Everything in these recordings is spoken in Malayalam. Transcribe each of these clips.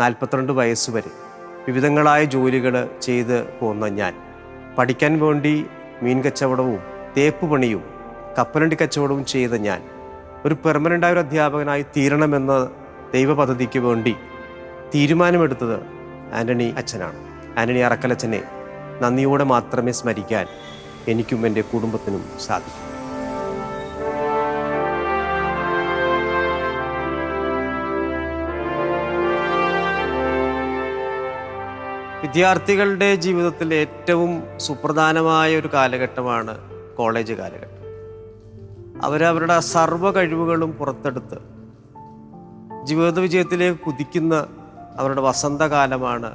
നാൽപ്പത്തിരണ്ട് വയസ്സ് വരെ വിവിധങ്ങളായ ജോലികൾ ചെയ്ത് പോന്ന ഞാൻ. പഠിക്കാൻ വേണ്ടി മീൻ കച്ചവടവും തേപ്പ് പണിയും കപ്പലണ്ടി കച്ചവടവും ചെയ്ത ഞാൻ ഒരു പെർമനന്റായ ഒരു അധ്യാപകനായി തീരണമെന്ന ദൈവ പദ്ധതിക്ക് വേണ്ടി തീരുമാനമെടുത്തത് ആന്റണി അച്ഛനാണ്. ആന്റണി അറക്കലച്ഛനെ നന്ദിയോടെ മാത്രമേ സ്മരിക്കാൻ എനിക്കും എന്റെ കുടുംബത്തിനും സാധിക്കൂ. വിദ്യാർത്ഥികളുടെ ജീവിതത്തിൽ ഏറ്റവും സുപ്രധാനമായ ഒരു കാലഘട്ടമാണ് കോളേജ് കാലഘട്ടം. അവരവരുടെ സർവ കഴിവുകളും പുറത്തെടുത്ത് ജീവിത വിജയത്തിലേക്ക് കുതിക്കുന്ന അവരുടെ വസന്തകാലമാണ്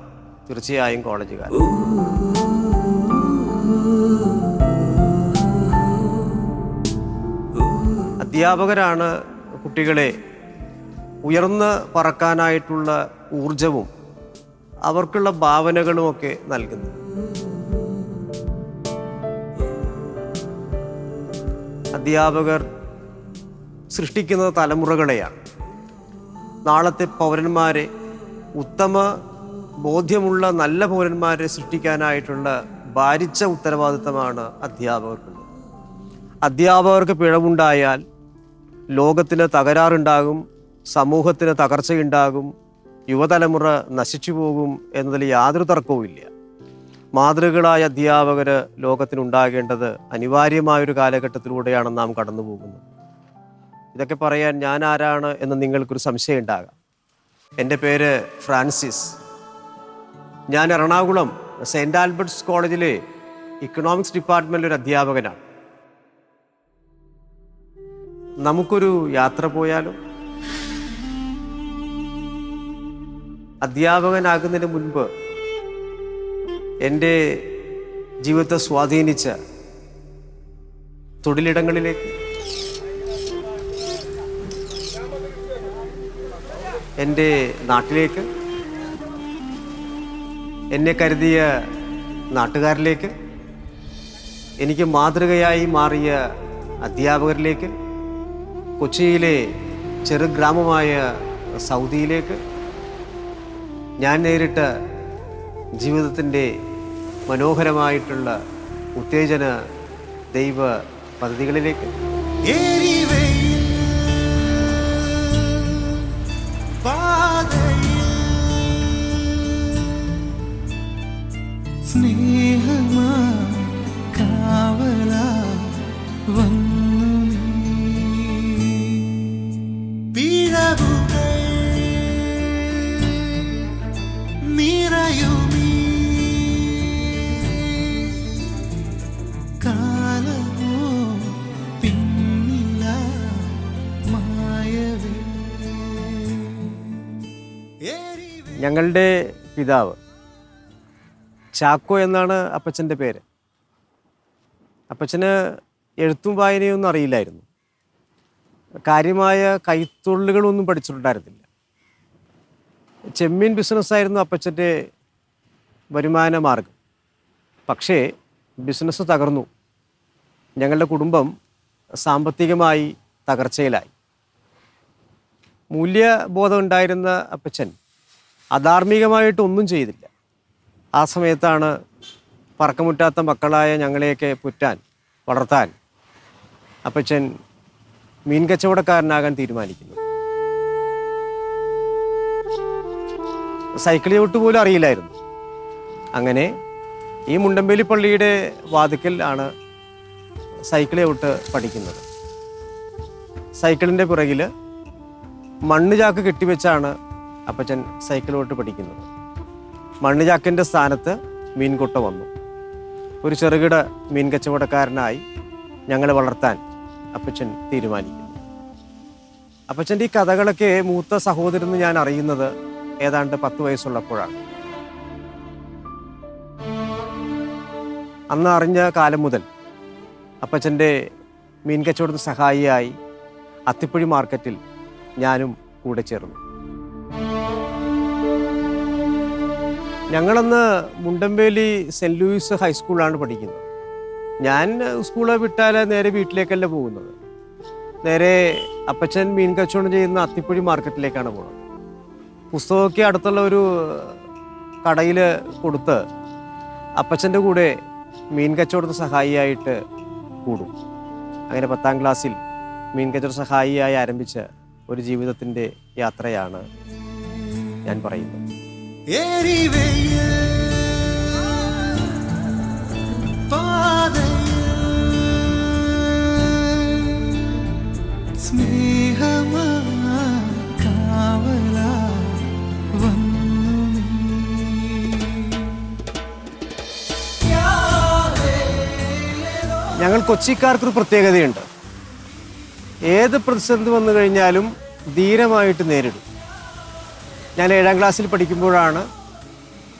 തീർച്ചയായും കോളേജ് കാലം അധ്യാപകരാണ് കുട്ടികളെ ഉയർന്ന് പറക്കാനായിട്ടുള്ള ഊർജവും അവർക്കുള്ള ഭാവനകളുമൊക്കെ നൽകുന്നു. അധ്യാപകർ സൃഷ്ടിക്കുന്ന തലമുറകളെയാണ്. നാളത്തെ പൗരന്മാരെ ഉത്തമ ബോധ്യമുള്ള നല്ല പൗരന്മാരെ സൃഷ്ടിക്കാനായിട്ടുള്ള ഭാരിച്ച ഉത്തരവാദിത്തമാണ് അധ്യാപകർക്കുള്ളത്. അധ്യാപകർക്ക് പിഴവുണ്ടായാൽ ലോകത്തിന് തകരാറുണ്ടാകും സമൂഹത്തിന് തകർച്ചയുണ്ടാകും യുവതലമുറ നശിച്ചു പോകും എന്നതിൽ യാതൊരു തർക്കവുമില്ല മാതൃകളായ അധ്യാപകർ ലോകത്തിനുണ്ടാകേണ്ടത് അനിവാര്യമായൊരു കാലഘട്ടത്തിലൂടെയാണ് നാം കടന്നു പോകുന്നത്. ഇതൊക്കെ പറയാൻ ഞാൻ ആരാണ് എന്ന് നിങ്ങൾക്കൊരു സംശയം ഉണ്ടാകാം. എന്റെ പേര് ഫ്രാൻസിസ്. ഞാൻ എറണാകുളം സെന്റ് ആൽബർട്ട്സ് കോളേജിലെ ഇക്കണോമിക്സ് ഡിപ്പാർട്ട്മെന്റിൽ ഒരു അധ്യാപകനാണ്. നമുക്കൊരു യാത്ര പോയാലോ? അധ്യാപകനാകുന്നതിന് മുൻപ് എന്റെ ജീവിതത്തെ സ്വാധീനിച്ച തൊഴിലിടങ്ങളിലേക്ക് എന്റെ നാട്ടിലേക്ക് എന്നെ കരുതിയ നാട്ടുകാരിലേക്ക് എനിക്ക് മാതൃകയായി മാറിയ അധ്യാപകരിലേക്ക് കൊച്ചിയിലെ ചെറുഗ്രാമമായ സൗദിയിലേക്ക് ഞാൻ നേരിട്ട ജീവിതത്തിന്റെ മനോഹരമായിട്ടുള്ള ഉത്തേജന ദൈവ പദ്ധതികളിലേക്ക്. പിതാവ്. ചാക്കോ എന്നാണ് അപ്പച്ചന്റെ പേര്. അപ്പച്ചന് എഴുത്തും വായനയൊന്നും അറിയില്ലായിരുന്നു. കാര്യമായ കൈത്തൊഴിലുകളൊന്നും പഠിച്ചിട്ടുണ്ടായിരുന്നില്ല. ചെമ്മീൻ ബിസിനസ്സായിരുന്നു അപ്പച്ചന്റെ വരുമാന മാർഗം. പക്ഷേ ബിസിനസ് തകർന്നു. ഞങ്ങളുടെ കുടുംബം സാമ്പത്തികമായി തകർച്ചയിലായി. മൂല്യബോധം ഉണ്ടായിരുന്ന അപ്പച്ചൻ അധാർമികമായിട്ട് ഒന്നും ചെയ്തില്ല. ആ സമയത്താണ് പറക്കമുറ്റാത്ത മക്കളായ ഞങ്ങളെയൊക്കെ പുറ്റാൻ വളർത്താൻ അപ്പച്ചൻ മീൻ കച്ചവടക്കാരനാകാൻ തീരുമാനിക്കുന്നു സൈക്കിൾ ചവിട്ട് പോലും അറിയില്ലായിരുന്നു. അങ്ങനെ ഈ മുണ്ടമ്പേലി പള്ളിയുടെ വാതിക്കൽ ആണ് സൈക്കിൾ ചവിട്ട് പഠിക്കുന്നത്. സൈക്കിളിന്റെ പിറകിൽ മണ്ണ് ചാക്ക് കെട്ടിവെച്ചാണ് അപ്പച്ചൻ സൈക്കിളോട്ട് പഠിക്കുന്നത് മണ്ണുചാക്കിന്റെ സ്ഥാനത്ത് മീൻകൊട്ട വന്നു. ഒരു ചെറുകിട മീൻ കച്ചവടക്കാരനായി ഞങ്ങളെ വളർത്താൻ അപ്പച്ചൻ തീരുമാനിക്കുന്നു. അപ്പച്ചന്റെ ഈ കഥകളൊക്കെ മൂത്ത സഹോദരൻ ഞാൻ അറിയുന്നത് ഏതാണ്ട് പത്ത് വയസ്സുള്ളപ്പോഴാണ്. അന്ന് അറിഞ്ഞ കാലം മുതൽ അപ്പച്ചന്റെ മീൻ കച്ചവടത്തിന് സഹായിയായി അത്തിപ്പുഴി മാർക്കറ്റിൽ ഞാനും കൂടെ ചേർന്നു. ഞങ്ങളന്ന് മുണ്ടമ്പേലി സെന്റ് ലൂയിസ് ഹൈസ്കൂളിലാണ് പഠിക്കുന്നത്. ഞാൻ സ്കൂൾ വിട്ടാൽ നേരെ വീട്ടിലേക്കല്ല പോകുന്നത്. നേരെ അപ്പച്ചൻ മീൻ കച്ചവടം ചെയ്യുന്ന അത്തിപ്പുഴി മാർക്കറ്റിലേക്കാണ് പോകുന്നത് പുസ്തകമൊക്കെ അടുത്തുള്ള ഒരു കടയിൽ കൊടുത്ത് അപ്പച്ചന്റെ കൂടെ മീൻ കച്ചവടത്തിന് സഹായിയായിട്ട് കൂടും. അങ്ങനെ പത്താം ക്ലാസ്സിൽ മീൻ കച്ചവട സഹായിയായി ആരംഭിച്ച ഒരു ജീവിതത്തിന്റെ യാത്രയാണ് ഞാൻ പറയുന്നത്. ഞങ്ങൾ കൊച്ചിക്കാർക്കൊരു പ്രത്യേകതയുണ്ട്. ഏത് പ്രതിസന്ധി വന്നു കഴിഞ്ഞാലും ധീരമായിട്ട് നേരിടും. ഞാൻ ഏഴാം ക്ലാസ്സിൽ പഠിക്കുമ്പോഴാണ്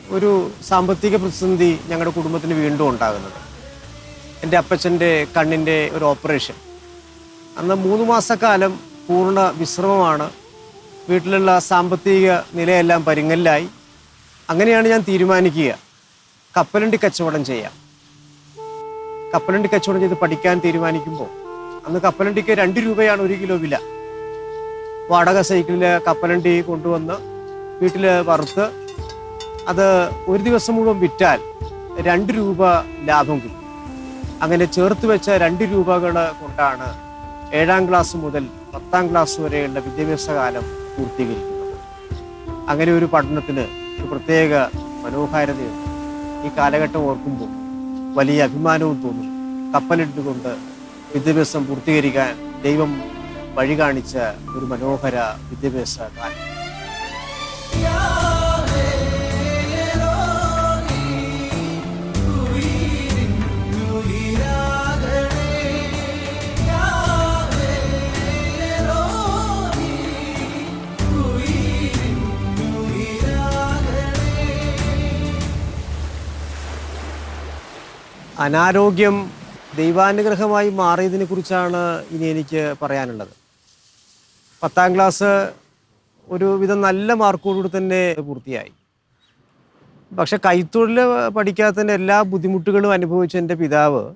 ഒരു സാമ്പത്തിക പ്രതിസന്ധി ഞങ്ങളുടെ കുടുംബത്തിന് വീണ്ടും ഉണ്ടാകുന്നത്. എന്റെ അപ്പച്ചന്റെ കണ്ണിന്റെ ഒരു ഓപ്പറേഷൻ. അന്ന് മൂന്ന് മാസക്കാലം പൂർണ വിശ്രമമാണ്. വീട്ടിലുള്ള സാമ്പത്തിക നിലയെല്ലാം പരിങ്ങലിലായി. അങ്ങനെയാണ് ഞാൻ തീരുമാനിക്കുക. കപ്പലണ്ടി കച്ചവടം ചെയ്യാം. കപ്പലണ്ടി കച്ചവടം ചെയ്ത് പഠിക്കാൻ തീരുമാനിക്കുമ്പോൾ അന്ന് കപ്പലണ്ടിക്ക് രണ്ട് രൂപയാണ് ഒരു കിലോ വില. വാടക സൈക്കിളിൽ കപ്പലണ്ടി കൊണ്ടുവന്ന് വീട്ടിൽ വറുത്ത് അത് ഒരു ദിവസം മുഴുവൻ വിറ്റാൽ രണ്ട് രൂപ ലാഭം കിട്ടും. അങ്ങനെ ചേർത്ത് വെച്ച രണ്ട് രൂപകൾ കൊണ്ടാണ് ഏഴാം ക്ലാസ് മുതൽ പത്താം ക്ലാസ് വരെയുള്ള വിദ്യാഭ്യാസ കാലം പൂർത്തീകരിക്കുന്നത്. അങ്ങനെ ഒരു പഠനത്തിന് ഒരു പ്രത്യേക മനോഹാരിതയുണ്ട് ഈ കാലഘട്ടം ഓർക്കുമ്പോൾ വലിയ അഭിമാനവും തോന്നും. കപ്പലിട്ടുകൊണ്ട് വിദ്യാഭ്യാസം പൂർത്തീകരിക്കാൻ ദൈവം വഴി കാണിച്ച ഒരു മനോഹര വിദ്യാഭ്യാസ കാലം. അനാരോഗ്യം ദൈവാനുഗ്രഹമായി മാറിയതിനെ കുറിച്ചാണ് ഇനി എനിക്ക് പറയാനുള്ളത്. പത്താം ക്ലാസ് ഒരുവിധം നല്ല മാർക്കോടുകൂടി തന്നെ പൂർത്തിയായി. പക്ഷെ കൈത്തൊഴിൽ പഠിക്കാത്തതിന്റെ എല്ലാ ബുദ്ധിമുട്ടുകളും അനുഭവിച്ച എന്റെ പിതാവ്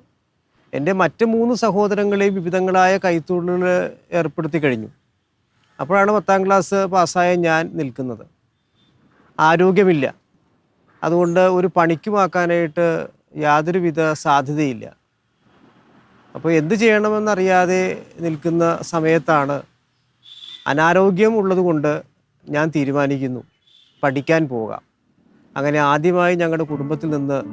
എന്റെ മറ്റ് മൂന്ന് സഹോദരങ്ങളെയും വിവിധങ്ങളായ കൈത്തൊഴിലുകൾ ഏർപ്പെടുത്തി കഴിഞ്ഞു. അപ്പോഴാണ് പത്താം ക്ലാസ് പാസ്സായ ഞാൻ നിൽക്കുന്നത്. ആരോഗ്യമില്ല. അതുകൊണ്ട് ഒരു പണിക്കുമാക്കാനായിട്ട് യാതൊരുവിധ സാധ്യതയില്ല. അപ്പോൾ എന്ത് ചെയ്യണമെന്നറിയാതെ നിൽക്കുന്ന സമയത്താണ് അനാരോഗ്യം ഉള്ളതുകൊണ്ട് ഞാൻ തീരുമാനിക്കുന്നു. പഠിക്കാൻ പോകാം. അങ്ങനെ ആദ്യമായി ഞങ്ങളുടെ കുടുംബത്തിൽ നിന്ന്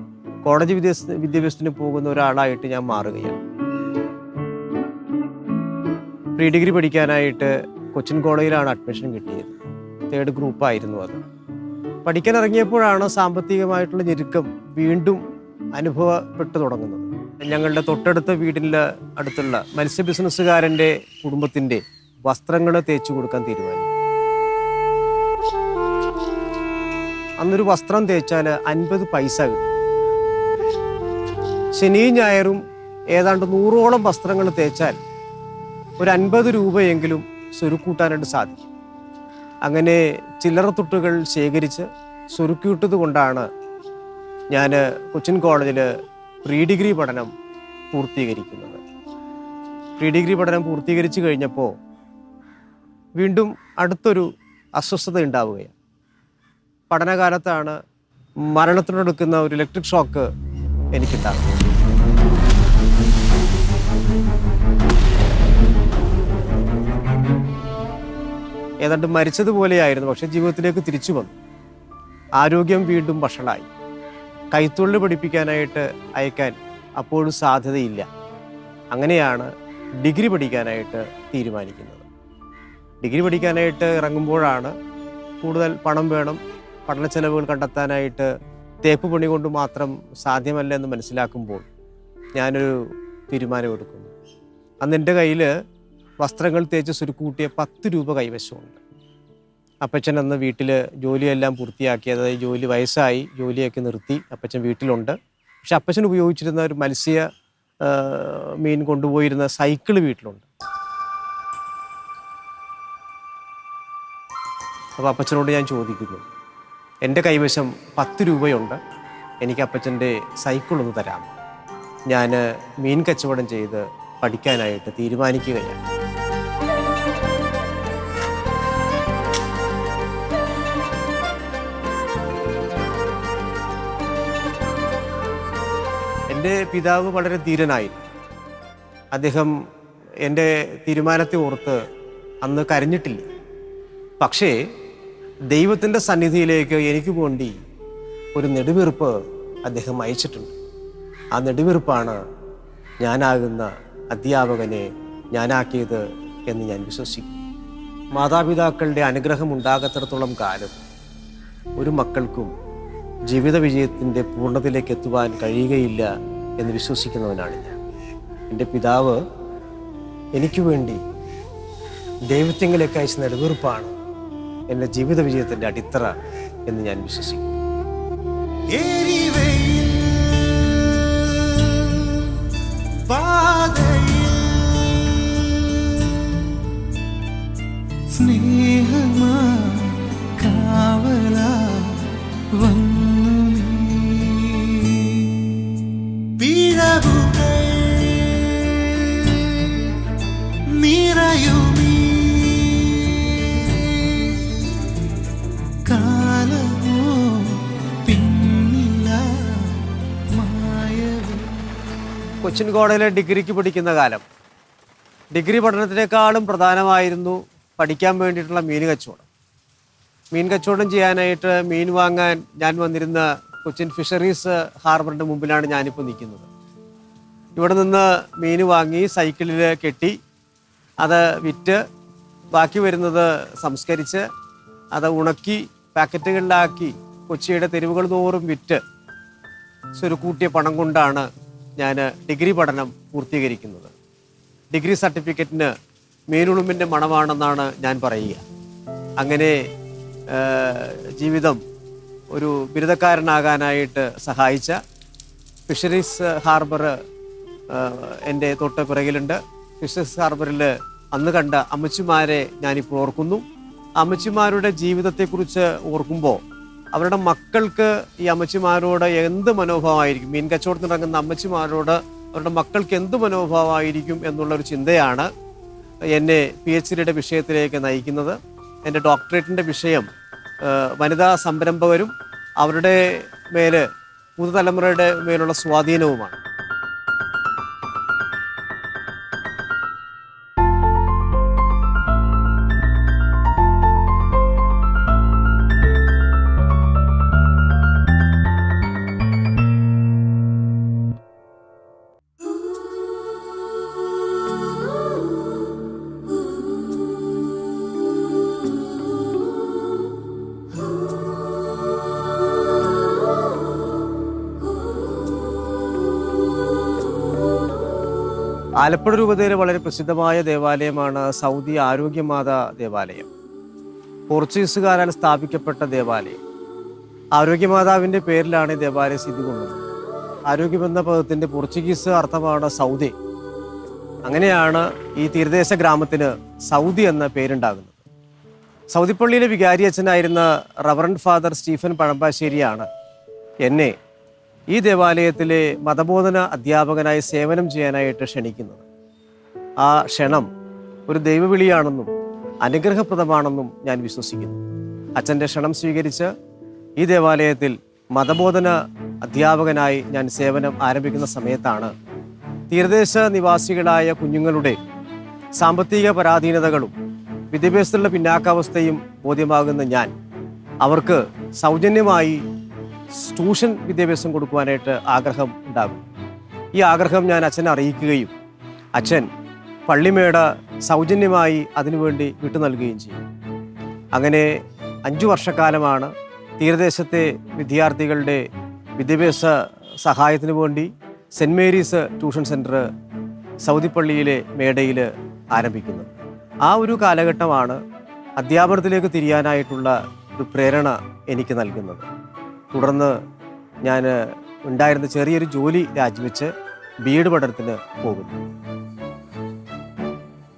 കോളേജ് വിദ്യാഭ്യാസ വിദ്യാഭ്യാസത്തിന് പോകുന്ന ഒരാളായിട്ട് ഞാൻ മാറുകയാണ്. പ്രീ ഡിഗ്രി പഠിക്കാനായിട്ട് കൊച്ചിൻ കോളേജിലാണ് അഡ്മിഷൻ കിട്ടിയത്. തേർഡ് ഗ്രൂപ്പായിരുന്നു അത്. പഠിക്കാൻ ഇറങ്ങിയപ്പോഴാണ് സാമ്പത്തികമായിട്ടുള്ള ഞെരുക്കം വീണ്ടും അനുഭവപ്പെട്ടു തുടങ്ങുന്നത്. ഞങ്ങളുടെ തൊട്ടടുത്ത വീടിന്റെ അടുത്തുള്ള മത്സ്യ ബിസിനസ്സുകാരന്റെ കുടുംബത്തിന്റെ വസ്ത്രങ്ങൾ തേച്ചു കൊടുക്കാൻ തീരുമാനിച്ചു. അന്നൊരു വസ്ത്രം തേച്ചാൽ അൻപത് പൈസ കിട്ടും. ശനിയും ഞായറും ഏതാണ്ട് നൂറോളം വസ്ത്രങ്ങൾ തേച്ചാൽ ഒരു അൻപത് രൂപയെങ്കിലും സ്വരുക്കൂട്ടാനായിട്ട് സാധിക്കും. അങ്ങനെ ചില്ലറ തുട്ടുകൾ ശേഖരിച്ച് സ്വരുക്കിയിട്ടത് കൊണ്ടാണ് ഞാൻ കൊച്ചിൻ കോളേജിൽ പ്രീ ഡിഗ്രി പഠനം പൂർത്തീകരിക്കുന്നത്. പ്രീ ഡിഗ്രി പഠനം പൂർത്തീകരിച്ചു കഴിഞ്ഞപ്പോൾ വീണ്ടും അടുത്തൊരു അസ്വസ്ഥത ഉണ്ടാവുകയാണ്. പഠനകാലത്താണ് മരണത്തിനൊടുക്കുന്ന ഒരു ഇലക്ട്രിക് ഷോക്ക് എനിക്കുണ്ടാകുന്നത് ഏതാണ്ട് മരിച്ചതുപോലെയായിരുന്നു പക്ഷെ ജീവിതത്തിലേക്ക് തിരിച്ചു വന്നു. ആരോഗ്യം വീണ്ടും വഷളായി. കൈത്തൊഴിൽ പഠിപ്പിക്കാനായിട്ട് അയക്കാൻ അപ്പോഴും സാധ്യതയില്ല. അങ്ങനെയാണ് ഡിഗ്രി പഠിക്കാനായിട്ട് തീരുമാനിക്കുന്നത്. ഡിഗ്രി പഠിക്കാനായിട്ട് ഇറങ്ങുമ്പോഴാണ് കൂടുതൽ പണം വേണം പഠന ചെലവുകൾ കണ്ടെത്താനായിട്ട് തേപ്പ് പണി കൊണ്ട് മാത്രം സാധ്യമല്ല എന്ന് മനസ്സിലാക്കുമ്പോൾ ഞാനൊരു തീരുമാനമെടുക്കുന്നു അന്ന് എന്റെ കയ്യിൽ വസ്ത്രങ്ങൾ തേച്ച് സുരുക്കൂട്ടിയ പത്ത് രൂപ കൈവശമുണ്ട്. അപ്പച്ചൻ അന്ന് വീട്ടിൽ ജോലിയെല്ലാം പൂർത്തിയാക്കി അതായത് ജോലി വയസ്സായി ജോലിയൊക്കെ നിർത്തി അപ്പച്ചൻ വീട്ടിലുണ്ട്. പക്ഷെ അപ്പച്ചൻ ഉപയോഗിച്ചിരുന്ന ഒരു മത്സ്യ മീൻ കൊണ്ടുപോയിരുന്ന സൈക്കിൾ വീട്ടിലുണ്ട്. അപ്പോൾ അപ്പച്ചനോട് ഞാൻ ചോദിക്കുന്നു എന്റെ കൈവശം പത്ത് രൂപയുണ്ട് എനിക്ക് അപ്പച്ചന്റെ സൈക്കിൾ ഒന്ന് തരാം ഞാൻ മീൻ കച്ചവടം ചെയ്ത് പഠിക്കാനായിട്ട് തീരുമാനിക്കുകയാണ്. എന്റെ പിതാവ് വളരെ ധീരനായിരുന്നു. അദ്ദേഹം എന്റെ തീരുമാനത്തെ ഓർത്ത് അന്ന് കരഞ്ഞിട്ടില്ല. പക്ഷേ ദൈവത്തിന്റെ സന്നിധിയിലേക്ക് എനിക്ക് വേണ്ടി ഒരു നെടുവീർപ്പ് അദ്ദേഹം അയച്ചിട്ടുണ്ട്. ആ നെടുവീർപ്പാണ് ഞാനാകുന്ന അധ്യാപകനെ ഞാനാക്കിയത് എന്ന് ഞാൻ വിശ്വസിക്കും മാതാപിതാക്കളുടെ അനുഗ്രഹം ഉണ്ടാകത്തിടത്തോളം കാലം ഒരു മക്കൾക്കും ജീവിത വിജയത്തിന്റെ പൂർണതയിലേക്ക് എത്തുവാൻ കഴിയുകയില്ല എന്ന് വിശ്വസിക്കുന്നവനാണ് ഞാൻ. എന്റെ പിതാവ് എനിക്ക് വേണ്ടി ദൈവത്തിങ്കിലേക്ക് അയച്ച നെടുവീർപ്പാണ് എന്റെ ജീവിത വിജയത്തിന്റെ അടിത്തറ എന്ന് ഞാൻ വിശ്വസിക്കും സ്നേഹമാ കൊച്ചിൻ കോടയിലെ ഡിഗ്രിക്ക് പഠിക്കുന്ന കാലം. ഡിഗ്രി പഠനത്തിനേക്കാളും പ്രധാനമായിരുന്നു പഠിക്കാൻ വേണ്ടിയിട്ടുള്ള മീൻ കച്ചവടം. മീൻ കച്ചവടം ചെയ്യാനായിട്ട് മീൻ വാങ്ങാൻ ഞാൻ വന്നിരുന്ന കൊച്ചിൻ ഫിഷറീസ് ഹാർബറിന്റെ മുമ്പിലാണ് ഞാനിപ്പോൾ നിൽക്കുന്നത്. ഇവിടെ നിന്ന് മീൻ വാങ്ങി സൈക്കിളിൽ കെട്ടി അത് വിറ്റ് ബാക്കി വരുന്നത് സംസ്കരിച്ച് അത് ഉണക്കി പാക്കറ്റുകളിലാക്കി കൊച്ചിയുടെ തെരുവുകൾ തോറും വിറ്റ് ഒരു കൂട്ടിയ പണം കൊണ്ടാണ് ഞാൻ ഡിഗ്രി പഠനം പൂർത്തീകരിക്കുന്നത്. ഡിഗ്രി സർട്ടിഫിക്കറ്റിന് മീനുളുമ്പിന്റെ മണമാണെന്നാണ് ഞാൻ പറയുക. അങ്ങനെ ജീവിതം ഒരു ബിരുദക്കാരനാകാനായിട്ട് സഹായിച്ച ഫിഷറീസ് ഹാർബർ എന്റെ തൊട്ട് പിറകിലുണ്ട്. ഫിഷറീസ് ഹാർബറിൽ അന്ന് കണ്ട അമ്മച്ചിമാരെ ഞാനിപ്പോൾ ഓർക്കുന്നു. അമ്മച്ചിമാരുടെ ജീവിതത്തെക്കുറിച്ച് ഓർക്കുമ്പോൾ അവരുടെ മക്കൾക്ക് ഈ അമ്മച്ചിമാരോട് എന്ത് മനോഭാവമായിരിക്കും? മീൻ കച്ചവടത്തിന് ഇറങ്ങുന്ന അമ്മച്ചിമാരോട് അവരുടെ മക്കൾക്ക് എന്ത് മനോഭാവമായിരിക്കും എന്നുള്ള ഒരു ചിന്തയാണ് എന്നെ പി എച്ച് ഡിയുടെ വിഷയത്തിലേക്ക് നയിക്കുന്നത്. എന്റെ ഡോക്ടറേറ്റിന്റെ വിഷയം വനിതാ സംരംഭകരും അവരുടെ മേൽ പുതുതലമുറയുടെ മേലുള്ള സ്വാധീനവുമാണ്. ആലപ്പുഴ രൂപതയിലെ വളരെ പ്രസിദ്ധമായ ദേവാലയമാണ് സൗദി ആരോഗ്യമാത ദേവാലയം. പോർച്ചുഗീസുകാരാൽ സ്ഥാപിക്കപ്പെട്ട ദേവാലയം. ആരോഗ്യമാതാവിന്റെ പേരിലാണ് ഈ ദേവാലയം സ്ഥിതി കൊള്ളുന്നത് ആരോഗ്യമെന്ന പദത്തിന്റെ പോർച്ചുഗീസ് അർത്ഥമാണ് സൗദി. അങ്ങനെയാണ് ഈ തീരദേശ ഗ്രാമത്തിന് സൗദി എന്ന പേരുണ്ടാകുന്നത്. സൗദിപ്പള്ളിയിലെ വികാരി അച്ഛനായിരുന്ന റവറൻഡ് ഫാദർ സ്റ്റീഫൻ പഴമ്പാശ്ശേരിയാണ് എന്നെ ഈ ദേവാലയത്തിലെ മതബോധന അധ്യാപകനായി സേവനം ചെയ്യാനായിട്ട് ക്ഷണിക്കുന്നത്. ആ ക്ഷണം ഒരു ദൈവവിളിയാണെന്നും അനുഗ്രഹപ്രദമാണെന്നും ഞാൻ വിശ്വസിക്കുന്നു. അച്ഛന്റെ ക്ഷണം സ്വീകരിച്ച് ഈ ദേവാലയത്തിൽ മതബോധന അധ്യാപകനായി ഞാൻ സേവനം ആരംഭിക്കുന്ന സമയത്താണ് തീരദേശ നിവാസികളായ കുഞ്ഞുങ്ങളുടെ സാമ്പത്തിക പരാധീനതകളും വിദ്യാഭ്യാസത്തിലുള്ള പിന്നാക്കാവസ്ഥയും ബോധ്യമാകുന്ന ഞാൻ അവർക്ക് സൗജന്യമായി ട്യൂഷൻ വിദ്യാഭ്യാസം കൊടുക്കുവാനായിട്ട് ആഗ്രഹം ഉണ്ടാകും. ഈ ആഗ്രഹം ഞാൻ അച്ഛനെ അറിയിക്കുകയും അച്ഛൻ പള്ളിമേട സൗജന്യമായി അതിനുവേണ്ടി വിട്ടു നൽകുകയും ചെയ്യും. അങ്ങനെ അഞ്ചു വർഷക്കാലമാണ് തീരദേശത്തെ വിദ്യാർത്ഥികളുടെ വിദ്യാഭ്യാസ സഹായത്തിനു വേണ്ടി സെന്റ് മേരീസ് ട്യൂഷൻ സെന്റർ സൗദിപ്പള്ളിയിലെ മേടയിൽ ആരംഭിക്കുന്നത്. ആ ഒരു കാലഘട്ടമാണ് അധ്യാപനത്തിലേക്ക് തിരിയാനായിട്ടുള്ള ഒരു പ്രേരണ എനിക്ക് നൽകുന്നത്. തുടർന്ന് ഞാൻ ഉണ്ടായിരുന്ന ചെറിയൊരു ജോലി രാജിവെച്ച് ബി എഡ് പഠനത്തിന് പോകുന്നു.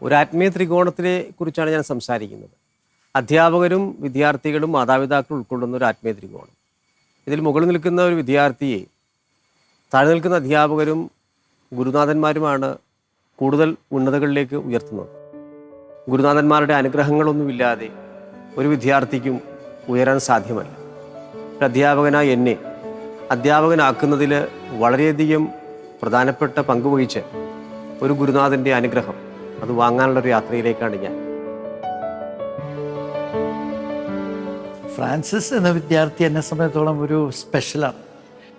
ഒരു ആത്മീയ ത്രികോണത്തിനെ കുറിച്ചാണ് ഞാൻ സംസാരിക്കുന്നത്. അധ്യാപകരും വിദ്യാർത്ഥികളും മാതാപിതാക്കളും ഉൾക്കൊള്ളുന്ന ഒരു ആത്മീയ ത്രികോണം. ഇതിൽ മുകളിൽ നിൽക്കുന്ന ഒരു വിദ്യാർത്ഥിയെ താഴെ നിൽക്കുന്ന അധ്യാപകരും ഗുരുനാഥന്മാരുമാണ് കൂടുതൽ ഉന്നതകളിലേക്ക് ഉയർത്തുന്നത്. ഗുരുനാഥന്മാരുടെ അനുഗ്രഹങ്ങളൊന്നുമില്ലാതെ ഒരു വിദ്യാർത്ഥിക്കും ഉയരാൻ സാധ്യമല്ല. അധ്യാപകനായ എന്നെ അധ്യാപകനാക്കുന്നതിൽ വളരെയധികം പ്രധാനപ്പെട്ട പങ്ക് വഹിച്ച് ഒരു ഗുരുനാഥന്റെ അനുഗ്രഹം അത് വാങ്ങാനുള്ള ഒരു യാത്രയിലേക്കാണ് ഞാൻ. ഫ്രാൻസിസ് എന്ന വിദ്യാർത്ഥി എന്നെ സംബന്ധിച്ചോളം ഒരു സ്പെഷ്യലാണ്.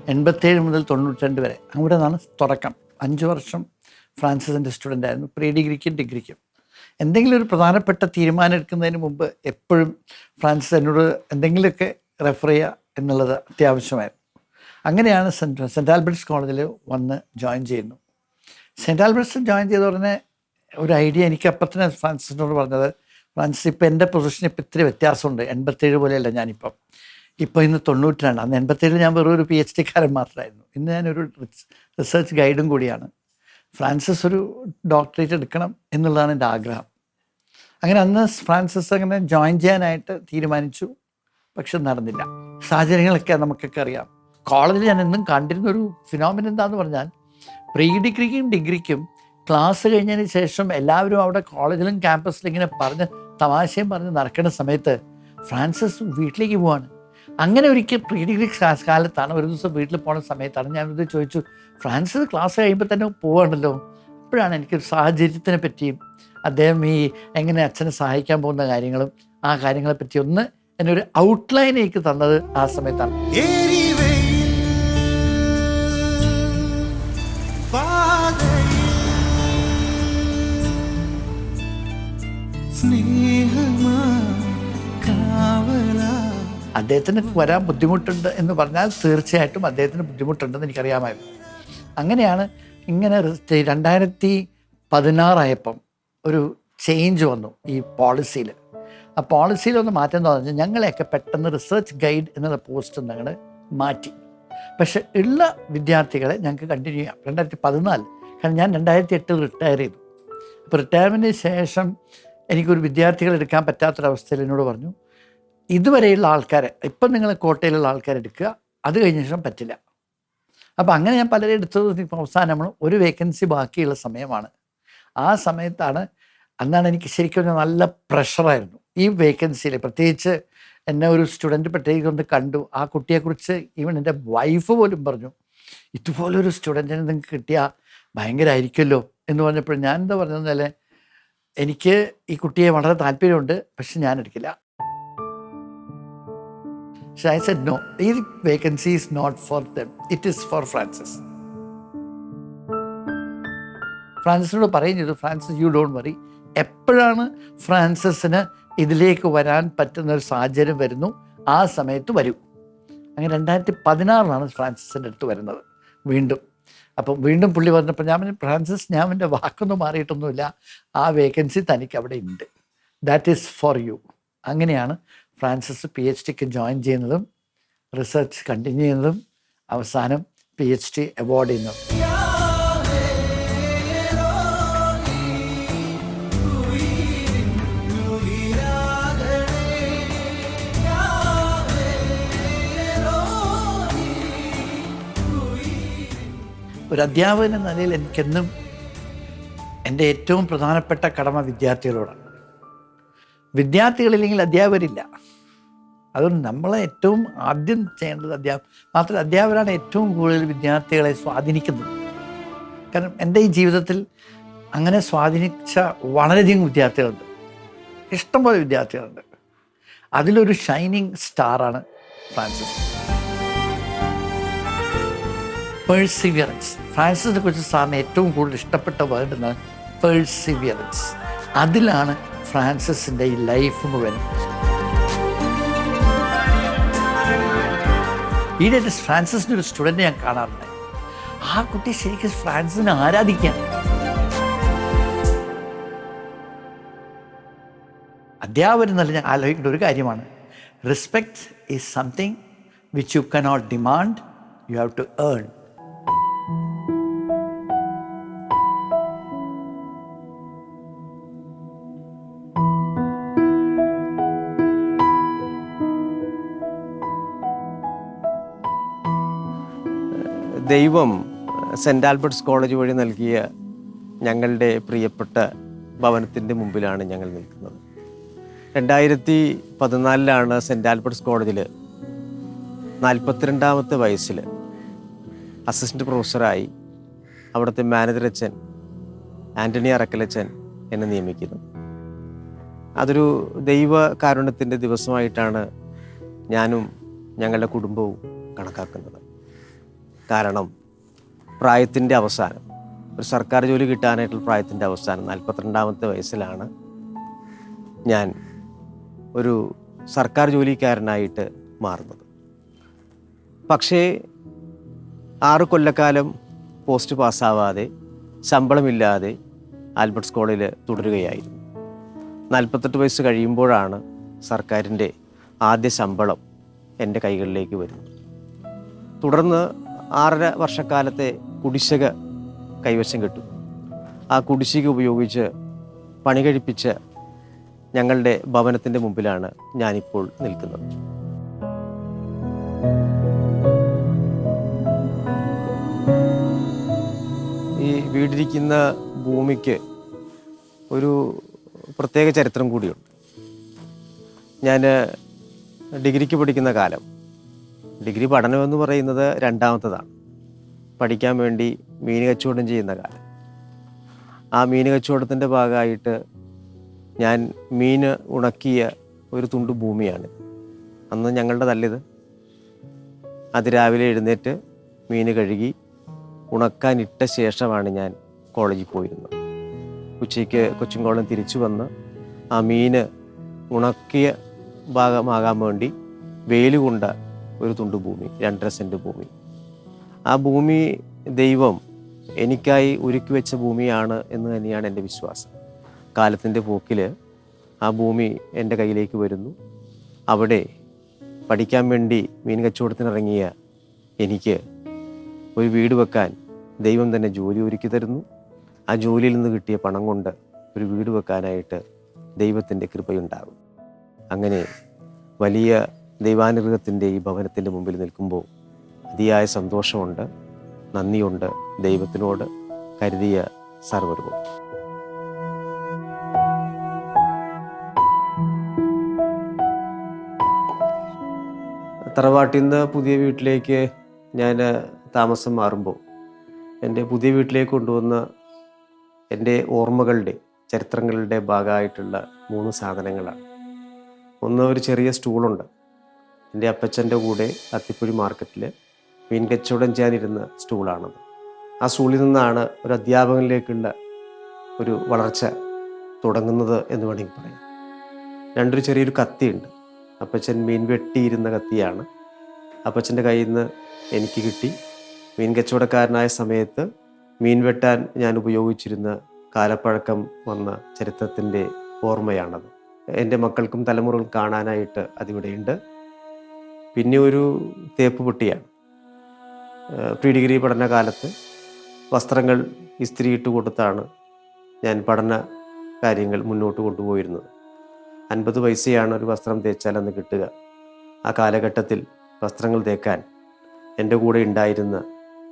എൺപത്തേഴ് മുതൽ തൊണ്ണൂറ്റി വരെ. അവിടെ നിന്നാണ് തുടക്കം. അഞ്ച് വർഷം ഫ്രാൻസിസിന്റെ സ്റ്റുഡന്റ് ആയിരുന്നു. പ്രീ ഡിഗ്രിക്കും ഡിഗ്രിക്കും. എന്തെങ്കിലും ഒരു പ്രധാനപ്പെട്ട തീരുമാനം എടുക്കുന്നതിന് മുമ്പ് എപ്പോഴും ഫ്രാൻസിസ് എന്നോട് എന്തെങ്കിലുമൊക്കെ റെഫർ ചെയ്യുക എന്നുള്ളത് അത്യാവശ്യമായിരുന്നു അങ്ങനെയാണ് സെന്റ് സെന്റ് ആൽബർട്ട്സ് കോളേജിൽ വന്ന് ജോയിൻ ചെയ്യുന്നു. സെന്റ് ആൽബർട്ട്സ് ജോയിൻ ചെയ്ത ഉടനെ ഒരു ഐഡിയ എനിക്ക് അപ്പം തന്നെ ഫ്രാൻസിസിനോട് പറഞ്ഞത് ഫ്രാൻസിസ് ഇപ്പം എന്റെ പൊസിഷൻ ഇപ്പം ഇത്തിരി വ്യത്യാസമുണ്ട്. എൺപത്തേഴ് പോലെയല്ല ഞാനിപ്പം. ഇപ്പോൾ ഇന്ന് തൊണ്ണൂറ്റിരണ്ട്. അന്ന് എൺപത്തേഴിൽ ഞാൻ വെറും ഒരു പി എച്ച് ഡിക്കാരൻ മാത്രമായിരുന്നു. ഇന്ന് ഞാനൊരു റിസർച്ച് ഗൈഡും കൂടിയാണ്. ഫ്രാൻസിസ് ഒരു ഡോക്ടറേറ്റ് എടുക്കണം എന്നുള്ളതാണ് എന്റെ ആഗ്രഹം. അങ്ങനെ അന്ന് ഫ്രാൻസിസ് അങ്ങനെ ജോയിൻ ചെയ്യാനായിട്ട് തീരുമാനിച്ചു. പക്ഷെ നടന്നില്ല. സാഹചര്യങ്ങളൊക്കെ നമുക്കൊക്കെ അറിയാം. കോളേജിൽ ഞാൻ എന്നും കണ്ടിരുന്ന ഒരു ഫിനോമിന എന്താന്ന് പറഞ്ഞാൽ പ്രീ ഡിഗ്രിക്കും ഡിഗ്രിക്കും ക്ലാസ് കഴിഞ്ഞതിന് ശേഷം എല്ലാവരും അവിടെ കോളേജിലും ക്യാമ്പസിലും ഇങ്ങനെ പറഞ്ഞ് തമാശയും പറഞ്ഞ് നടക്കുന്ന സമയത്ത് ഫ്രാൻസിസ് വീട്ടിലേക്ക് പോവാണ്. അങ്ങനെ ഒരിക്കൽ പ്രീ ഡിഗ്രി കാലത്താണ് ഒരു ദിവസം വീട്ടിൽ പോണ സമയത്താണ് ഞാനിത് ചോദിച്ചു ഫ്രാൻസിസ് ക്ലാസ് കഴിയുമ്പോൾ തന്നെ പോവാണല്ലോ? അപ്പോഴാണ് എനിക്ക് സാഹചര്യത്തിനെ പറ്റിയും അദ്ദേഹം ഈ എങ്ങനെ അച്ഛനെ സഹായിക്കാൻ പോകുന്ന കാര്യങ്ങളും ആ കാര്യങ്ങളെപ്പറ്റി ഒന്ന് എന്നെ ഒരു ഔട്ട്ലൈൻ എനിക്ക് തന്നത് ആ സമയത്താണ്. അദ്ദേഹത്തിന് വരാൻ ബുദ്ധിമുട്ടുണ്ട് എന്ന് പറഞ്ഞാൽ തീർച്ചയായിട്ടും അദ്ദേഹത്തിന് ബുദ്ധിമുട്ടുണ്ടെന്ന് എനിക്കറിയാമായിരുന്നു. അങ്ങനെയാണ് ഇങ്ങനെ രണ്ടായിരത്തി പതിനാറായപ്പം ഒരു ചേഞ്ച് വന്നു ഈ പോളിസിയിൽ ആ പോളിസിയിലൊന്ന് മാറ്റം എന്ന് പറഞ്ഞാൽ ഞങ്ങളെയൊക്കെ പെട്ടെന്ന് റിസർച്ച് ഗൈഡ് എന്നുള്ള പോസ്റ്റ് ഞങ്ങൾ മാറ്റി. പക്ഷെ ഉള്ള വിദ്യാർത്ഥികളെ ഞങ്ങൾക്ക് കണ്ടിന്യൂ ചെയ്യാം. രണ്ടായിരത്തി പതിനാല് കാരണം ഞാൻ രണ്ടായിരത്തി എട്ടിൽ റിട്ടയർ ചെയ്തു അപ്പോൾ റിട്ടയർമെന്റിന് ശേഷം എനിക്കൊരു വിദ്യാർത്ഥികളെ എടുക്കാൻ പറ്റാത്തൊരവസ്ഥയിൽ എന്നോട് പറഞ്ഞു ഇതുവരെയുള്ള ആൾക്കാരെ ഇപ്പം നിങ്ങൾ കോട്ടയിലുള്ള ആൾക്കാരെ എടുക്കുക. അത് കഴിഞ്ഞ ശേഷം പറ്റില്ല. അപ്പോൾ അങ്ങനെ ഞാൻ പലരെ എടുത്തത് അവസാനം നമ്മൾ ഒരു വേക്കൻസി ബാക്കിയുള്ള സമയമാണ്. ആ സമയത്താണ് അന്നാണ് എനിക്ക് ശരിക്കും നല്ല പ്രഷറായിരുന്നു ഈ വേക്കൻസിയിൽ പ്രത്യേകിച്ച് എന്നെ ഒരു സ്റ്റുഡന്റ് പ്രത്യേകിച്ച് ഒന്ന് കണ്ടു ആ കുട്ടിയെക്കുറിച്ച് ഈവൻ എന്റെ വൈഫ് പോലും പറഞ്ഞു ഇതുപോലൊരു സ്റ്റുഡന്റിനെ നിങ്ങൾക്ക് കിട്ടിയാൽ ഭയങ്കരമായിരിക്കുമല്ലോ എന്ന് പറഞ്ഞപ്പോൾ ഞാൻ എന്താ പറഞ്ഞതെന്നാൽ എനിക്ക് ഈ കുട്ടിയെ വളരെ താല്പര്യമുണ്ട് പക്ഷെ ഞാൻ എടുക്കില്ല no, ഈ vacancy is not for them. It is for Francis. ഫ്രാൻസിനോട് പറയും ചെയ്തു ഫ്രാൻസിസ് യു ഡോണ്ട് വറി എപ്പോഴാണ് ഫ്രാൻസിസിന് ഇതിലേക്ക് വരാൻ പറ്റുന്ന ഒരു സാഹചര്യം വരുന്നു. ആ സമയത്ത് വരും. അങ്ങനെ രണ്ടായിരത്തി പതിനാറിലാണ് ഫ്രാൻസിസിന്റെ അടുത്ത് വരുന്നത് വീണ്ടും. അപ്പം വീണ്ടും പുള്ളി പറഞ്ഞപ്പോൾ ഞാൻ ഫ്രാൻസിസ് ഞാൻ എന്റെ വാക്കൊന്നും മാറിയിട്ടൊന്നുമില്ല. ആ വേക്കൻസി തനിക്ക് അവിടെ ഉണ്ട്. ദാറ്റ് ഈസ് ഫോർ യു അങ്ങനെയാണ് ഫ്രാൻസിസ് പി എച്ച് ഡിക്ക് ജോയിൻ ചെയ്യുന്നതും റിസർച്ച് കണ്ടിന്യൂ ചെയ്യുന്നതും അവസാനം പി എച്ച് ഡി അവാർഡ് ചെയ്യുന്നതും. ഒരു അധ്യാപകൻ എന്ന നിലയിൽ എനിക്കെന്നും എന്റെ ഏറ്റവും പ്രധാനപ്പെട്ട കടമ വിദ്യാർത്ഥികളോടാണ്. വിദ്യാർത്ഥികളില്ലെങ്കിൽ അധ്യാപകരില്ല. അതുകൊണ്ട് നമ്മളെ ഏറ്റവും ആദ്യം ചെയ്യേണ്ടത് അധ്യാപ മാത്രമല്ല അധ്യാപകരാണ് ഏറ്റവും കൂടുതൽ വിദ്യാർത്ഥികളെ സ്വാധീനിക്കുന്നത്. കാരണം എന്റെ ഈ ജീവിതത്തിൽ അങ്ങനെ സ്വാധീനിച്ച വളരെയധികം വിദ്യാർത്ഥികളുണ്ട്. ഇഷ്ടംപോലെ വിദ്യാർത്ഥികളുണ്ട്. അതിലൊരു ഷൈനിങ് സ്റ്റാറാണ് ഫ്രാൻസിസ്. പേഴ്സിവിയറൻസ് ഫ്രാൻസിനെ കുറിച്ച് സാറിന് ഏറ്റവും കൂടുതൽ ഇഷ്ടപ്പെട്ട വേർഡ് എന്നാണ് പേഴ്സിവിയറൻസ് അതിലാണ് ഫ്രാൻസിസിന്റെ ഈ ലൈഫ് മുഴുവൻ ഈയിടെ ഫ്രാൻസിസിന്റെ ഒരു സ്റ്റുഡന്റ് ഞാൻ കാണാറുണ്ട്. ആ കുട്ടി ശരിക്കും ഫ്രാൻസിനെ ആരാധിക്കാൻ അധ്യാപകൻ എന്നല്ല ഞാൻ ആലോചിക്കേണ്ട ഒരു കാര്യമാണ്. Respect is something which you cannot demand you have to earn ദൈവം സെന്റ് ആൽബർട്ട്സ് കോളേജ് വഴി നൽകിയ ഞങ്ങളുടെ പ്രിയപ്പെട്ട ഭവനത്തിന്റെ മുമ്പിലാണ് ഞങ്ങൾ നിൽക്കുന്നത്. രണ്ടായിരത്തി പതിനാലിലാണ് സെന്റ് ആൽബർട്ട്സ് കോളേജിൽ നാൽപ്പത്തിരണ്ടാമത്തെ വയസ്സിൽ അസിസ്റ്റന്റ് പ്രൊഫസറായി അവിടുത്തെ മാനേജർ അച്ഛൻ ആന്റണി അറക്കലച്ചൻ എന്നെ നിയമിക്കുന്നു. അതൊരു ദൈവ കാരുണ്യത്തിന്റെ ദിവസമായിട്ടാണ് ഞാനും ഞങ്ങളുടെ കുടുംബവും കണക്കാക്കുന്നത്. കാരണം പ്രായത്തിന്റെ അവസാനം. ഒരു സർക്കാർ ജോലി കിട്ടാനായിട്ടുള്ള പ്രായത്തിന്റെ അവസാനം നാൽപ്പത്തിരണ്ടാമത്തെ വയസ്സിലാണ് ഞാൻ ഒരു സർക്കാർ ജോലിക്കാരനായിട്ട് മാറുന്നത്. പക്ഷേ ആറ് കൊല്ലക്കാലം പോസ്റ്റ് പാസ്സാവാതെ ശമ്പളമില്ലാതെ ആൽബർട്ട്സ് കോളേജിൽ തുടരുകയായിരുന്നു. നാൽപ്പത്തെട്ട് വയസ്സ് കഴിയുമ്പോഴാണ് സർക്കാരിന്റെ ആദ്യ ശമ്പളം എന്റെ കൈകളിലേക്ക് വരുന്നത്. തുടർന്ന് ആറര വർഷക്കാലത്തെ കുടിശ്ശിക കൈവശം കിട്ടും. ആ കുടിശ്ശിക ഉപയോഗിച്ച് പണി കഴിപ്പിച്ച ഞങ്ങളുടെ ഭവനത്തിന്റെ മുമ്പിലാണ് ഞാനിപ്പോൾ നിൽക്കുന്നത്. ഈ വീടിരിക്കുന്ന ഭൂമിക്ക് ഒരു പ്രത്യേക ചരിത്രം കൂടിയുണ്ട്. ഞാൻ ഡിഗ്രിക്ക് പഠിക്കുന്ന കാലം ഡിഗ്രി പഠനമെന്ന് പറയുന്നത് രണ്ടാമത്തതാണ്. പഠിക്കാൻ വേണ്ടി മീൻ കച്ചവടം ചെയ്യുന്ന കാലം. ആ മീൻ കച്ചവടത്തിന്റെ ഭാഗമായിട്ട് ഞാൻ മീൻ ഉണക്കിയ ഒരു തുണ്ട് ഭൂമിയാണ്. അന്ന് ഞങ്ങളുടെ തല്ലിത്. അതിരാവിലെ എഴുന്നേറ്റ് മീൻ കഴുകി ഉണക്കാനിട്ട ശേഷമാണ് ഞാൻ കോളേജിൽ പോയിരുന്നത്. ഉച്ചയ്ക്ക് കൊച്ചുംകോളം തിരിച്ചു വന്ന് ആ മീന് ഉണക്കിയ ഭാഗമാകാൻ വേണ്ടി വെയിൽ കൊണ്ട ഒരു തുണ്ട് ഭൂമി രണ്ടര സെന്റ് ഭൂമി. ആ ഭൂമി ദൈവം എനിക്കായി ഒരുക്കി വെച്ച ഭൂമിയാണ് എന്ന് തന്നെയാണ് എന്റെ വിശ്വാസം. കാലത്തിന്റെ പോക്കിൽ ആ ഭൂമി എന്റെ കയ്യിലേക്ക് വരുന്നു. അവിടെ പഠിക്കാൻ വേണ്ടി മീൻ കച്ചവടത്തിനിറങ്ങിയ എനിക്ക് ഒരു വീട് വെക്കാൻ ദൈവം തന്നെ ജോലി ഒരുക്കി തരുന്നു. ആ ജോലിയിൽ നിന്ന് കിട്ടിയ പണം കൊണ്ട് ഒരു വീട് വെക്കാനായിട്ട് ദൈവത്തിന്റെ കൃപയുണ്ടാകും. അങ്ങനെ വലിയ ദൈവാനുഗ്രഹത്തിന്റെ ഈ ഭവനത്തിന്റെ മുമ്പിൽ നിൽക്കുമ്പോൾ അതിയായ സന്തോഷമുണ്ട് നന്ദിയുണ്ട് ദൈവത്തിനോട് കരുതിയ സർവരൂപം തറവാട്ടിൽ നിന്ന് പുതിയ വീട്ടിലേക്ക് ഞാൻ താമസം മാറുമ്പോൾ എന്റെ പുതിയ വീട്ടിലേക്ക് കൊണ്ടുവന്ന എന്റെ ഓർമ്മകളുടെ ചരിത്രങ്ങളുടെ ഭാഗമായിട്ടുള്ള മൂന്ന് സാധനങ്ങളാണ്. ഒന്ന് ഒരു ചെറിയ സ്റ്റൂളുണ്ട്. എന്റെ അപ്പച്ചന്റെ കൂടെ അത്തിപ്പുഴി മാർക്കറ്റിൽ മീൻ കച്ചവടം ചെയ്യാനിരുന്ന സ്റ്റൂളാണത്. ആ സ്റ്റൂളിൽ നിന്നാണ് ഒരു അധ്യാപകനിലേക്കുള്ള ഒരു വളർച്ച തുടങ്ങുന്നത് എന്ന് വേണമെങ്കിൽ പറയാം. രണ്ടൊരു ചെറിയൊരു കത്തിയുണ്ട്. അപ്പച്ചൻ മീൻ വെട്ടിയിരുന്ന കത്തിയാണ്. അപ്പച്ചന്റെ കയ്യിൽ നിന്ന് എനിക്ക് കിട്ടി. മീൻ കച്ചവടക്കാരനായ സമയത്ത് മീൻ വെട്ടാൻ ഞാൻ ഉപയോഗിച്ചിരുന്ന കാലപ്പഴക്കം വന്ന ചരിത്രത്തിന്റെ ഓർമ്മയാണത്. എന്റെ മക്കൾക്കും തലമുറകൾ കാണാനായിട്ട് അതിവിടെയുണ്ട്. പിന്നെ ഒരു തേപ്പ് പൊട്ടിയാണ്. പ്രീ ഡിഗ്രി പഠനകാലത്ത് വസ്ത്രങ്ങൾ ഇസ്തിരിയിട്ട് കൊടുത്താണ് ഞാൻ പഠന കാര്യങ്ങൾ മുന്നോട്ട് കൊണ്ടുപോയിരുന്നത്. അൻപത് പൈസയാണ് ഒരു വസ്ത്രം തേച്ചാൽ അന്ന് കിട്ടുക. ആ കാലഘട്ടത്തിൽ വസ്ത്രങ്ങൾ തേക്കാൻ എന്റെ കൂടെ ഉണ്ടായിരുന്ന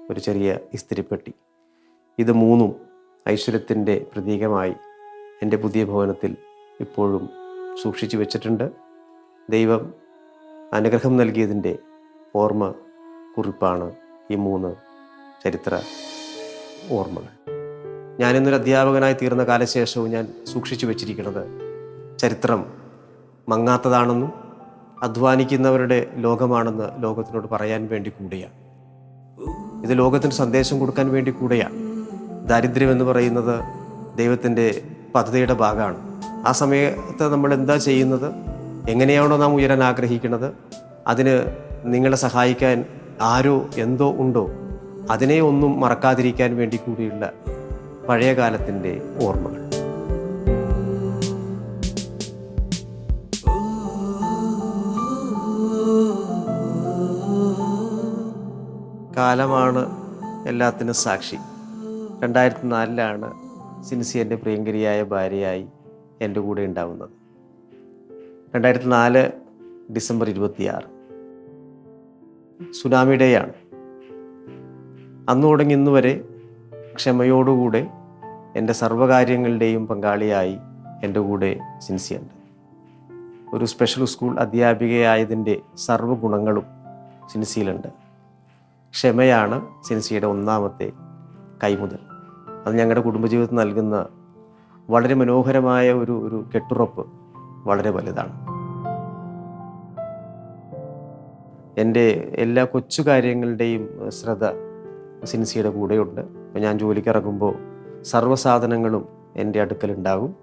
ഒരു ചെറിയ ഇസ്തിരിപ്പെട്ടി. ഇത് മൂന്നും ഐശ്വര്യത്തിന്റെ പ്രതീകമായി എന്റെ പുതിയ ഭവനത്തിൽ ഇപ്പോഴും സൂക്ഷിച്ചു വെച്ചിട്ടുണ്ട്. ദൈവം അനുഗ്രഹം നൽകിയതിന്റെ ഓർമ്മ കുറിപ്പാണ് ഈ മൂന്ന് ചരിത്ര ഓർമ്മകൾ. ഞാനിന്നൊരു അധ്യാപകനായി തീർന്ന കാലശേഷവും ഞാൻ സൂക്ഷിച്ചു വച്ചിരിക്കുന്നത് ചരിത്രം മങ്ങാത്തതാണെന്നും അധ്വാനിക്കുന്നവരുടെ ലോകമാണെന്ന് ലോകത്തിനോട് പറയാൻ വേണ്ടി കൂടിയാണ്. ഇത് ലോകത്തിന് സന്ദേശം കൊടുക്കാൻ വേണ്ടി കൂടെയാണ്. ദാരിദ്ര്യം എന്ന് പറയുന്നത് ദൈവത്തിന്റെ പദ്ധതിയുടെ ഭാഗമാണ്. ആ സമയത്ത് നമ്മൾ എന്താ ചെയ്യുന്നത്? എങ്ങനെയാണോ നാം ഉയരാൻ ആഗ്രഹിക്കുന്നത്? അതിന് നിങ്ങളെ സഹായിക്കാൻ ആരോ എന്തോ ഉണ്ടോ? അതിനെ ഒന്നും മറക്കാതിരിക്കാൻ വേണ്ടി കൂടിയുള്ള പഴയ കാലത്തിന്റെ ഓർമ്മകൾ. കാലമാണ് എല്ലാത്തിനും സാക്ഷി. രണ്ടായിരത്തി നാലിലാണ് സിൻസി എന്റെ പ്രിയങ്കരിയായ ഭാര്യയായി എന്റെ കൂടെ ഉണ്ടാവുന്നത്. രണ്ടായിരത്തി നാല് ഡിസംബർ ഇരുപത്തിയാറ്. സുനാമി ഡേയാണ് അന്ന് തുടങ്ങി ഇന്ന് വരെ ക്ഷമയോടുകൂടെ എന്റെ സർവകാര്യങ്ങളുടെയും പങ്കാളിയായി എന്റെ കൂടെ സിൻസിയുണ്ട്. ഒരു സ്പെഷ്യൽ സ്കൂൾ അധ്യാപികയായതിന്റെ സർവ ഗുണങ്ങളും സിൻസിയിലുണ്ട്. ക്ഷമയാണ് സിൻസിയുടെ ഒന്നാമത്തെ കൈമുതൽ. അത് ഞങ്ങളുടെ കുടുംബജീവിതത്തിൽ നൽകുന്ന വളരെ മനോഹരമായ ഒരു ഒരു കെട്ടുറപ്പ് വളരെ വലുതാണ്. എന്റെ എല്ലാ കൊച്ചു കാര്യങ്ങളുടെയും ശ്രദ്ധ സിൻസിയുടെ കൂടെയുണ്ട്. അപ്പോൾ ഞാൻ ജോലിക്ക് ഇറങ്ങുമ്പോൾ സർവസാധനങ്ങളും എന്റെ അടുക്കലുണ്ടാകും.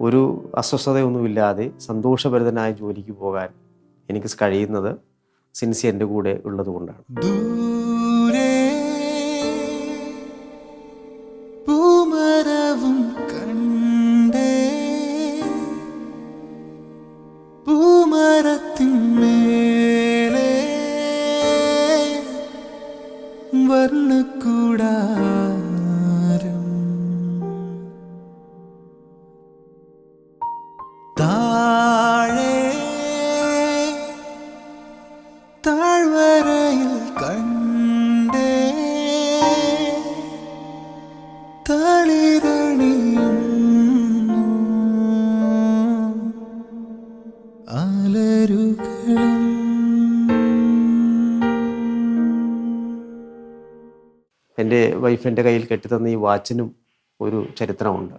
ഒരു അസ്വസ്ഥതയൊന്നുമില്ലാതെ സന്തോഷഭരിതനായ ജോലിക്ക് പോകാൻ എനിക്ക് കഴിയുന്നത് സിൻസി എന്റെ കൂടെ ഉള്ളത് வர்ணக்கூடா. വൈഫ് എന്റെ കയ്യിൽ കെട്ടിത്തന്ന ഈ വാച്ചിനും ഒരു ചരിത്രമുണ്ട്.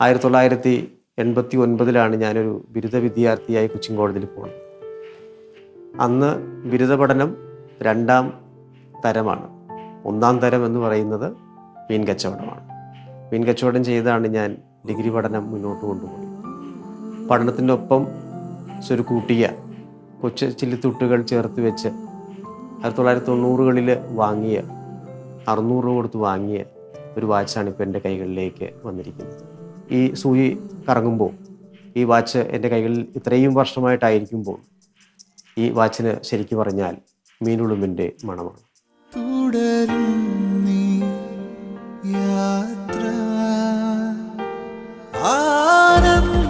ആയിരത്തി തൊള്ളായിരത്തി എൺപത്തി ഒൻപതിലാണ് ഞാനൊരു ബിരുദ വിദ്യാർത്ഥിയായി കൊച്ചിൻ കോടതിയിൽ പോകുന്നത് അന്ന് ബിരുദ പഠനം രണ്ടാം തരമാണ്. ഒന്നാം തരം എന്ന് പറയുന്നത് മീൻ കച്ചവടമാണ്. മീൻ കച്ചവടം ചെയ്താണ് ഞാൻ ഡിഗ്രി പഠനം മുന്നോട്ട് കൊണ്ടുപോയി. പഠനത്തിന്റെ ഒപ്പം കൂട്ടിയ കൊച്ചു ചില്ലിത്തുട്ടുകൾ ചേർത്ത് വെച്ച് ആയിരത്തി തൊള്ളായിരത്തി തൊണ്ണൂറുകളിൽ വാങ്ങിയ അറുന്നൂറ് രൂപ കൊടുത്ത് വാങ്ങിയ ഒരു വാച്ചാണ് ഇപ്പോൾ എന്റെ കൈകളിലേക്ക് വന്നിരിക്കുന്നത്. ഈ സൂചി കറങ്ങുമ്പോൾ ഈ വാച്ച് എന്റെ കൈകളിൽ ഇത്രയും വർഷമായിട്ടായിരിക്കുമ്പോൾ ഈ വാച്ചിന് ശരിക്കും പറഞ്ഞാൽ മീനുളുമ്പിന്റെ മണമാണ്. ആനന്ദ യാത്ര. ആനന്ദമേ